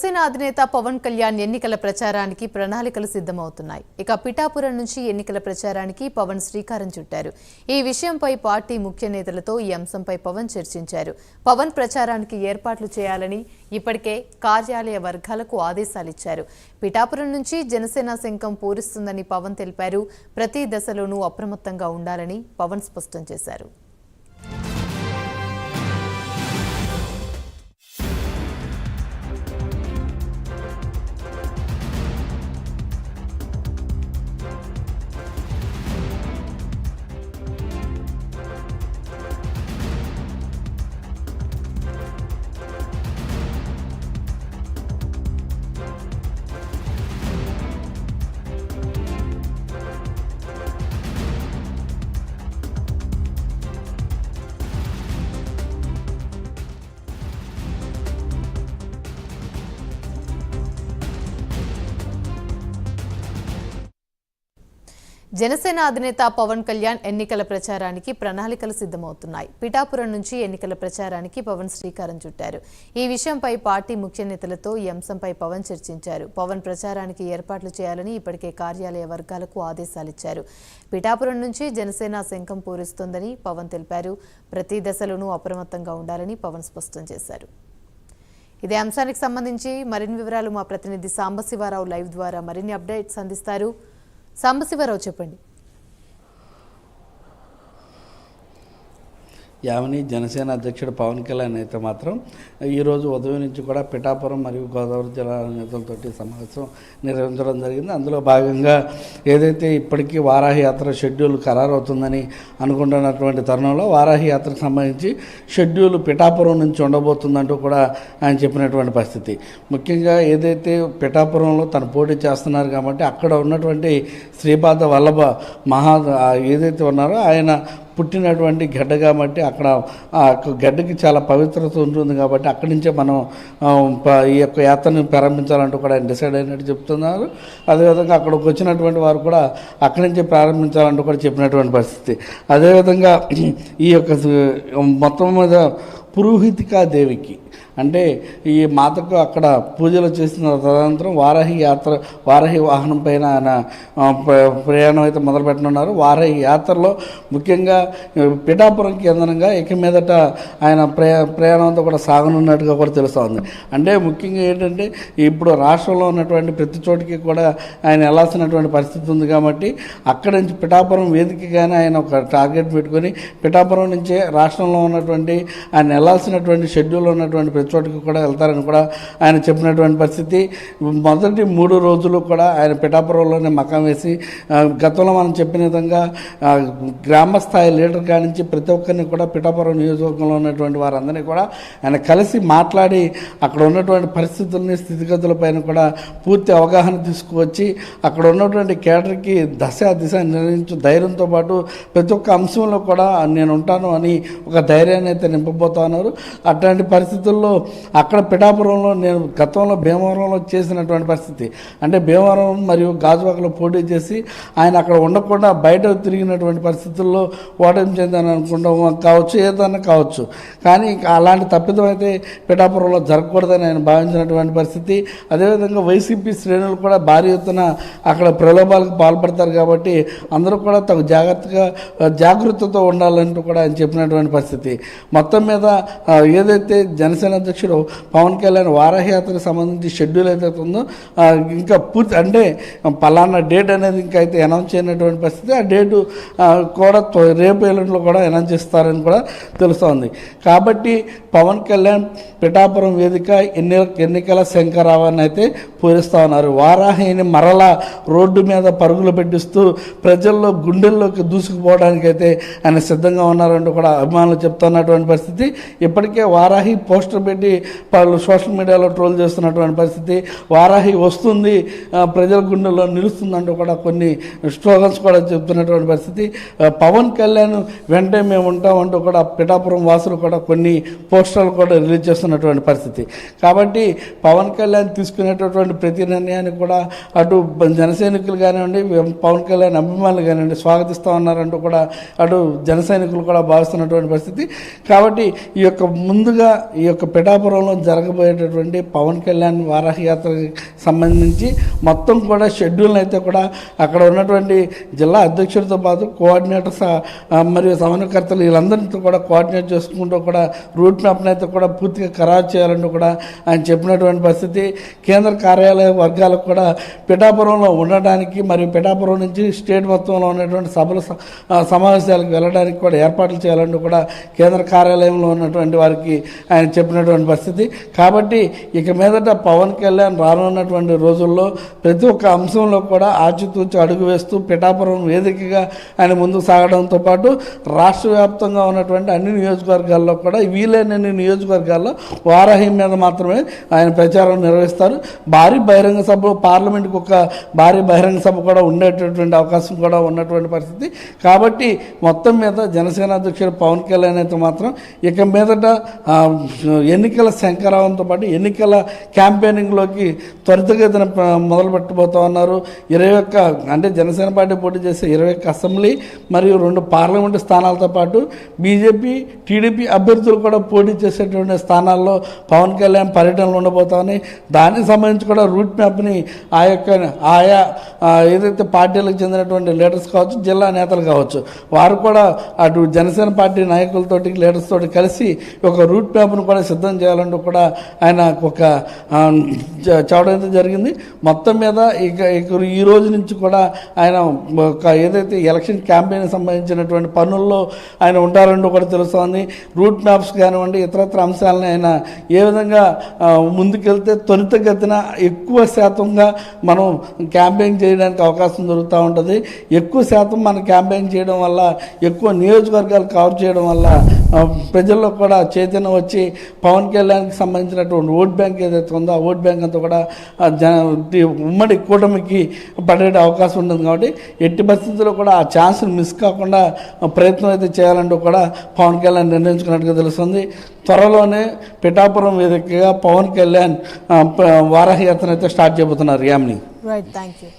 జనసేన అధినేత పవన్ కళ్యాణ్ ఎన్నికల ప్రచారానికి ప్రణాళికలు సిద్ధమవుతున్నాయి. ఇక పిఠాపురం నుంచి ఎన్నికల ప్రచారానికి పవన్ శ్రీకారం చుట్టారు. ఈ విషయంపై పార్టీ ముఖ్య నేతలతో ఈ అంశంపై పవన్ చర్చించారు. పవన్ ప్రచారానికి ఏర్పాట్లు చేయాలని ఇప్పటికే కార్యాలయ వర్గాలకు ఆదేశాలిచ్చారు. పిఠాపురం నుంచి జనసేన శంఖం పూరిస్తుందని పవన్ తెలిపారు. ప్రతి దశలోనూ అప్రమత్తంగా ఉండాలని పవన్ స్పష్టం చేశారు. జనసేన అధినేత పవన్ కళ్యాణ్ ఎన్నికల ప్రచారానికి ప్రణాళికలు సిద్ధమవుతున్నాయి. పిఠాపురం నుంచి ఎన్నికల ప్రచారానికి పవన్ శ్రీకారం చుట్టారు. ఈ విషయంపై పార్టీ ముఖ్య నేతలతో ఈ అంశంపై పవన్ చర్చించారు. పవన్ ప్రచారానికి ఏర్పాట్లు చేయాలని ఇప్పటికే కార్యాలయ వర్గాలకు ఆదేశాలిచ్చారు. పిఠాపురం నుంచి జనసేన శంఖం పూరిస్తోందని పవన్ తెలిపారు. ప్రతి దశలోనూ అప్రమత్తంగా ఉండాలని పవన్ స్పష్టం చేశారు. ఇదే అంశానికి సంబంధించి మరిన్ని వివరాలు మా ప్రతినిధి సాంబశివారావు లైవ్ ద్వారా మరిన్ని అప్డేట్స్ అందిస్తారు. సాంబశివరావు చెప్పండి. యావని జనసేన అధ్యక్షుడు పవన్ కళ్యాణ్ అయితే మాత్రం ఈరోజు ఉదయం నుంచి కూడా పిఠాపురం మరియు గోదావరి జిల్లా నేతలతోటి సమావేశం నిర్వహించడం జరిగింది. అందులో భాగంగా ఏదైతే ఇప్పటికీ వారాహి యాత్ర షెడ్యూల్ ఖరారవుతుందని అనుకుంటున్నటువంటి తరుణంలో వారాహి యాత్రకు సంబంధించి షెడ్యూల్ పిఠాపురం నుంచి ఉండబోతుందంటూ కూడా ఆయన చెప్పినటువంటి పరిస్థితి. ముఖ్యంగా ఏదైతే పిఠాపురంలో తను పోటీ చేస్తున్నారు కాబట్టి అక్కడ ఉన్నటువంటి శ్రీపాద వల్లభ మహా ఏదైతే ఉన్నారో ఆయన పుట్టినటువంటి గడ్డ కాబట్టి అక్కడ ఆ గడ్డకి చాలా పవిత్రత ఉంటుంది కాబట్టి అక్కడి నుంచే మనం ఈ యొక్క యాత్రను ప్రారంభించాలంటూ కూడా ఆయన డిసైడ్ అయినట్టు చెప్తున్నారు. అదేవిధంగా అక్కడికి వచ్చినటువంటి వారు కూడా అక్కడి నుంచే ప్రారంభించాలంటూ కూడా చెప్పినటువంటి పరిస్థితి. అదేవిధంగా ఈ యొక్క మొత్తం మీద పురోహితికా దేవికి అంటే ఈ మాతకు అక్కడ పూజలు చేసిన తదనంతరం వారాహి యాత్ర వారాహి వాహనం పైన ఆయన ప్రయాణం అయితే మొదలు పెట్టనున్నారు. వారాహి యాత్రలో ముఖ్యంగా పిఠాపురం కేంద్రంగా ఇక మీదట ఆయన ప్రయా ప్రయాణంతో కూడా సాగనున్నట్టుగా కూడా తెలుస్తోంది. అంటే ముఖ్యంగా ఏంటంటే ఇప్పుడు రాష్ట్రంలో ఉన్నటువంటి ప్రతి చోటికి కూడా ఆయన వెళ్ళాల్సినటువంటి పరిస్థితి ఉంది కాబట్టి అక్కడి నుంచి పిఠాపురం వేదికగానే ఆయన ఒక టార్గెట్ పెట్టుకొని పిఠాపురం నుంచే రాష్ట్రంలో ఉన్నటువంటి ఆయన వెళ్ళాల్సినటువంటి షెడ్యూల్ ఉన్నటువంటి ప్రతి చోటికి కూడా వెళ్తారని కూడా ఆయన చెప్పినటువంటి పరిస్థితి. మొదటి మూడు రోజులు కూడా ఆయన పిఠాపురంలోనే మకం వేసి గతంలో మనం చెప్పిన విధంగా గ్రామస్థాయి గ్రామ స్థాయి లీడర్ కానించి నుంచి ప్రతి ఒక్కరిని కూడా పిఠాపురం నియోజకవర్గంలో ఉన్నటువంటి వారందరినీ కూడా ఆయన కలిసి మాట్లాడి అక్కడ ఉన్నటువంటి పరిస్థితుల్ని స్థితిగతులపైన కూడా పూర్తి అవగాహన తీసుకువచ్చి అక్కడ ఉన్నటువంటి కేడర్కి దశ దిశ నిర్ణయించు ధైర్యంతో పాటు ప్రతి ఒక్క అంశంలో కూడా నేను ఉంటాను అని ఒక ధైర్యాన్ని అయితే నింపబోతా ఉన్నారు. అట్లాంటి పరిస్థితుల్లో అక్కడ పిఠాపురంలో నేను గతంలో భీమవరంలో చేసినటువంటి పరిస్థితి. అంటే భీమవరం మరియు గాజువాకలో పోటీ చేసి ఆయన అక్కడ ఉండకుండా బయట తిరిగినటువంటి పరిస్థితుల్లో ఓటమి చెందని అనుకుంటాం కావచ్చు ఏదన్నా కావచ్చు. కానీ అలాంటి తప్పిదం అయితే పిఠాపురంలో జరగకూడదని ఆయన భావించినటువంటి పరిస్థితి. అదేవిధంగా వైసీపీ శ్రేణులు కూడా భారీ ఎత్తున అక్కడ ప్రలోభాలకు పాల్పడతారు కాబట్టి అందరూ కూడా తగు జాగ్రత్తగా జాగ్రత్తతో ఉండాలంటూ కూడా ఆయన చెప్పినటువంటి పరిస్థితి. మొత్తం మీద ఏదైతే జనసేన అధ్యక్షుడు పవన్ కళ్యాణ్ వారాహయాత్రకు సంబంధించి షెడ్యూల్ ఏదైతే ఉందో ఇంకా పూర్తి అంటే పలానా డేట్ అనేది ఇంకా అయితే అనౌన్స్ చేయనటువంటి పరిస్థితి. ఆ డేటు కూడా రేపు ఎల్లుండిలో కూడా అనౌన్స్ చేస్తారని కూడా తెలుస్తోంది. కాబట్టి పవన్ కళ్యాణ్ పిఠాపురం వేదిక ఎన్ని ఎన్నికల శంకరావాన్ని అయితే పూరిస్తూ ఉన్నారు. వారాహిని మరలా రోడ్డు మీద పరుగులు పెట్టిస్తూ ప్రజల్లో గుండెల్లోకి దూసుకుపోవడానికి అయితే ఆయన సిద్ధంగా ఉన్నారంటూ కూడా అభిమానులు చెప్తున్నటువంటి పరిస్థితి. ఇప్పటికే వారాహి పోస్ట్ పోస్టర్ పెట్టి వాళ్ళు సోషల్ మీడియాలో ట్రోల్ చేస్తున్నటువంటి పరిస్థితి. వారాహి వస్తుంది ప్రజల గుండెల్లో నిలుస్తుందంటూ కూడా కొన్ని స్లోగన్స్ కూడా చెప్తున్నటువంటి పరిస్థితి. పవన్ కళ్యాణ్ వెంటనే మేము ఉంటామంటూ కూడా పిఠాపురం వాసులు కూడా కొన్ని పోస్టర్లు కూడా రిలీజ్ చేస్తున్నటువంటి పరిస్థితి. కాబట్టి పవన్ కళ్యాణ్ తీసుకునేటటువంటి ప్రతి నిర్ణయాన్ని కూడా అటు జనసైనికులు కానివ్వండి పవన్ కళ్యాణ్ అభిమానులు కానివ్వండి స్వాగతిస్తూ ఉన్నారంటూ కూడా అటు జనసైనికులు కూడా భావిస్తున్నటువంటి పరిస్థితి. కాబట్టి ఈ యొక్క ముందుగా ఈ యొక్క పిఠాపురంలో జరగబోయేటటువంటి పవన్ కళ్యాణ్ వారహయాత్రకి సంబంధించి మొత్తం కూడా షెడ్యూల్ని అయితే కూడా అక్కడ ఉన్నటువంటి జిల్లా అధ్యక్షుడితో పాటు కోఆర్డినేటర్స్ మరియు సమన్వయకర్తలు వీళ్ళందరితో కూడా కోఆర్డినేట్ చేసుకుంటూ కూడా రూట్ మ్యాప్ని అయితే కూడా పూర్తిగా ఖరారు చేయాలంటూ కూడా ఆయన చెప్పినటువంటి పరిస్థితి. కేంద్ర కార్యాలయ వర్గాలకు కూడా పిఠాపురంలో ఉండడానికి మరియు పిఠాపురం నుంచి స్టేట్ మొత్తంలో ఉన్నటువంటి సభలు స- సమావేశాలకు వెళ్ళడానికి కూడా ఏర్పాట్లు చేయాలంటూ కూడా కేంద్ర కార్యాలయంలో ఉన్నటువంటి వారికి ఆయన చెప్పినటువంటి పరిస్థితి. కాబట్టి ఇక మీదట పవన్ కళ్యాణ్ రానున్నటువంటి రోజుల్లో ప్రతి ఒక్క అంశంలో కూడా ఆచితూచి అడుగు వేస్తూ పిఠాపురం వేదికగా ఆయన ముందుకు సాగడంతో పాటు రాష్ట్ర వ్యాప్తంగా ఉన్నటువంటి అన్ని నియోజకవర్గాల్లో కూడా వీలైనన్ని నియోజకవర్గాల్లో వారాహి మీద మాత్రమే ఆయన ప్రచారం నిర్వహిస్తారు. భారీ బహిరంగ సభ పార్లమెంట్కి ఒక భారీ బహిరంగ సభ కూడా ఉండేటటువంటి అవకాశం కూడా ఉన్నటువంటి పరిస్థితి. కాబట్టి మొత్తం మీద జనసేన అధ్యక్షుడు పవన్ కళ్యాణ్ అయితే మాత్రం ఇక మీదట ఎన్నికల శంకరావంతో పాటు ఎన్నికల క్యాంపెయినింగ్లోకి త్వరితగతిన మొదలు పెట్టబోతా ఉన్నారు. ఇరవై ఒక్క అంటే జనసేన పార్టీ పోటీ చేసే ఇరవై ఒక్క అసెంబ్లీ మరియు రెండు పార్లమెంటు స్థానాలతో పాటు బీజేపీ టీడీపీ అభ్యర్థులు కూడా పోటీ చేసేటువంటి స్థానాల్లో పవన్ కళ్యాణ్ పర్యటనలు ఉండబోతామని దానికి సంబంధించి కూడా రూట్ మ్యాప్ని ఆ యొక్క ఆయా ఏదైతే పార్టీలకు చెందినటువంటి లీడర్స్ కావచ్చు జిల్లా నేతలు కావచ్చు వారు కూడా అటు జనసేన పార్టీ నాయకులతోటి లీడర్స్ తోటి కలిసి ఒక రూట్ మ్యాప్ను కూడా సిద్ధం చేయాలంటూ కూడా ఆయన ఒక ఆ, అయితే జరిగింది. మొత్తం మీద ఇక ఇక ఈ రోజు నుంచి కూడా ఆయన ఒక ఏదైతే ఎలక్షన్ క్యాంపెయిన్ సంబంధించినటువంటి పనుల్లో ఆయన ఉంటారంటూ కూడా తెలుస్తోంది. రూట్ మ్యాప్స్ కానివ్వండి ఇతరత్ర అంశాలను ఆయన ఏ విధంగా ముందుకెళ్తే త్వరితగతిన ఎక్కువ శాతంగా మనం క్యాంపెయిన్ చేయడానికి అవకాశం దొరుకుతూ ఉంటుంది. ఎక్కువ శాతం మనం క్యాంపెయిన్ చేయడం వల్ల ఎక్కువ నియోజకవర్గాలు కవర్ చేయడం వల్ల ప్రజల్లో కూడా చైతన్యం వచ్చి పవన్ కళ్యాణ్కి సంబంధించినటువంటి ఓట్ బ్యాంక్ ఏదైతే ఉందో ఆ ఓట్ బ్యాంక్ అంతా కూడా జన ఉమ్మడి కూటమికి పడే అవకాశం ఉంటుంది కాబట్టి ఎట్టి పరిస్థితుల్లో కూడా ఆ ఛాన్స్ని మిస్ కాకుండా ప్రయత్నం అయితే చేయాలంటూ కూడా పవన్ కళ్యాణ్ నిర్ణయించుకున్నట్టుగా తెలుస్తుంది. త్వరలోనే పిఠాపురం వేదికగా పవన్ కళ్యాణ్ ఆ, యాత్ర అయితే స్టార్ట్ చేయబోతున్నారు యామ్ని. Right thank you